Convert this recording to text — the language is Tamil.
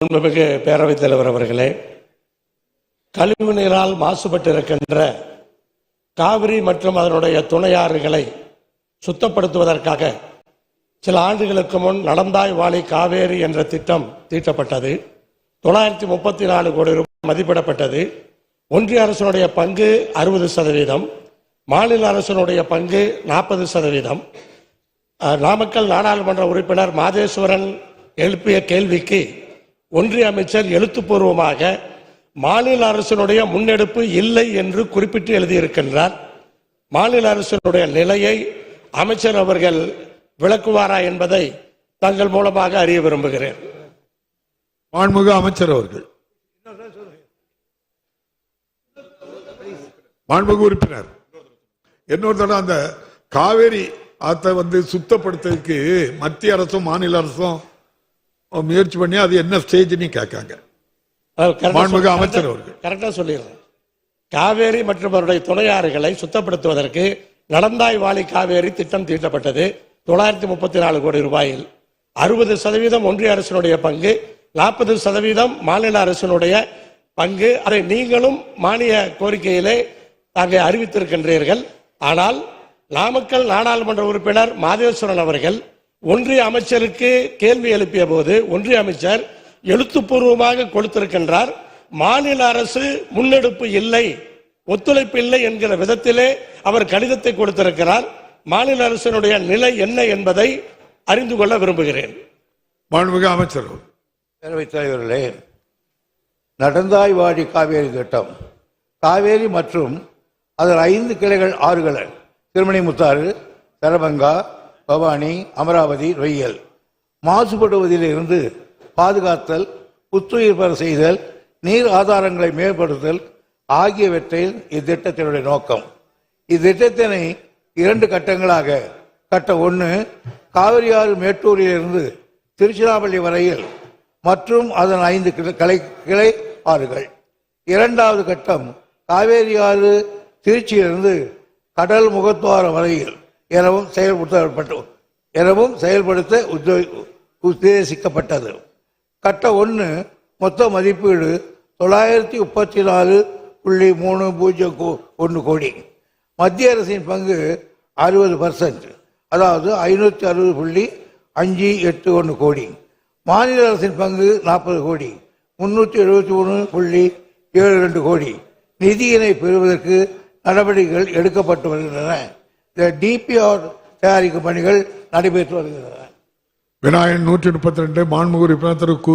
மிகு பேரவைத் தலைவர் அவர்களே கழிவு நீரால் மாசுபட்டு இருக்கின்ற காவிரி மற்றும் அதனுடைய துணையாறுகளை சுத்தப்படுத்துவதற்காக சில ஆண்டுகளுக்கு முன் நடந்தாய் வாழி காவேரி என்ற திட்டம் தீட்டப்பட்டது. தொள்ளாயிரத்தி முப்பத்தி நாலு கோடி ரூபாய் மதிப்பிடப்பட்டது. ஒன்றிய அரசனுடைய பங்கு அறுபது சதவீதம் மாநில அரசனுடைய பங்கு நாற்பது சதவீதம். நாமக்கல் நாடாளுமன்ற உறுப்பினர் மாதேஸ்வரன் எழுப்பிய கேள்விக்கு ஒன்றிய அமைச்சர் எழுத்துப்பூர்வமாக மாநில அரசினுடைய முன்னெடுப்பு இல்லை என்று குறிப்பிட்டு எழுதியிருக்கின்றார். மாநில அரசினுடைய நிலையை அமைச்சர் அவர்கள் விளக்குவாரா என்பதை தங்கள் மூலமாக அறிய விரும்புகிறேன். மாண்புமிகு அமைச்சர் அவர்கள். மாண்புமிகு உறுப்பினர் இன்னொரு தடவை அந்த காவேரி ஆத்தை வந்து சுத்தப்படுத்துறதுக்கு மத்திய அரசும் மாநில அரசும் முயற்சி பண்ணி அது என்ன ஸ்டேஜ்னு கேட்காங்க. மாண்புமிகு அமைச்சர் அவர்கள். கரெக்டா சொல்லிடுறேன் காவேரி மற்றும் அவருடைய துணையாறுகளை சுத்தப்படுத்துவதற்கு நடந்தாய் வாழி காவேரி திட்டம் தீட்டப்பட்டது. தொள்ளாயிரத்தி முப்பத்தி நாலு கோடி ரூபாயில் அறுபது சதவீதம் ஒன்றிய அரசினுடைய பங்கு நாற்பது சதவீதம் மாநில அரசினுடைய பங்கு. அதை நீங்களும் மானிய கோரிக்கையிலே தாங்கள் அறிவித்திருக்கின்றீர்கள். ஆனால் நாமக்கல் நாடாளுமன்ற உறுப்பினர் மாதேஸ்வரன் அவர்கள் ஒன்றிய அமைச்சருக்கு கேள்வி எழுப்பிய போது ஒன்றிய அமைச்சர் எழுத்துப்பூர்வமாக கொடுத்திருக்கின்றார் மாநில அரசு முன்னெடுப்பு இல்லை ஒத்துழைப்பு இல்லை என்கிற விதத்திலே அவர் கடிதத்தை கொடுத்திருக்கிறார் மாநில அரசினுடைய நிலை என்ன என்பதை அறிந்து கொள்ள விரும்புகிறேன் மாண்புமிகு அமைச்சர் அவர்கள். பேரவைத் தலைவர்களே நடந்தாய் வாடி காவேரி திட்டம் காவேரி மற்றும் அதன் ஐந்து கிளைகள் ஆறுகள் திருமணிமுத்தாறு தரபங்கா பவானி அமராவதி ரொய்யல். மாசுபடுவதிலிருந்து பாதுகாத்தல் புத்துயிர் பெற செய்தல் நீர் ஆதாரங்களை மேம்படுத்தல் ஆகியவற்றில் இத்திட்டத்தினுடைய நோக்கம். இத்திட்டத்தினை இரண்டு கட்டங்களாக கட்ட ஒன்று காவிரியாறு மேட்டூரிலிருந்து திருச்சிராப்பள்ளி வரையில் மற்றும் அதன் ஐந்து கிளை- கிளை கிளை ஆறுகள். இரண்டாவது கட்டம் காவேரி ஆறு திருச்சியிலிருந்து கடல் முகத்துவாரம் வரையில் எனவும் செயல்படுத்தப்பட்டு எனவும் செயல்படுத்த உத்தே- உத்தேசிக்கப்பட்டது. கட்ட ஒன்று மொத்த மதிப்பீடு தொள்ளாயிரத்தி முப்பத்தி நாலு புள்ளி மூணு பூஜ்ஜியம் கோ- ஒன்று கோடி. மத்திய அரசின் பங்கு அறுபது பர்சன்ட் அதாவது ஐநூற்றி அறுபது புள்ளி அஞ்சு எட்டு ஒன்று கோடி. மாநில அரசின் பங்கு நாற்பது கோடி முன்னூற்றி எழுபத்தி ஒன்று புள்ளி ஏழு ரெண்டு கோடி. நிதியினை பெறுவதற்கு நடவடிக்கைகள் எடுக்கப்பட்டு வருகின்றன. டிபிஆர் தயாரிக்கும் பணிகள் நடைபெற்று வருகின்றன விநாயகன் நூற்றி முப்பத்தி ரெண்டு மாண்புமிகு உறுப்பினர் திரு கு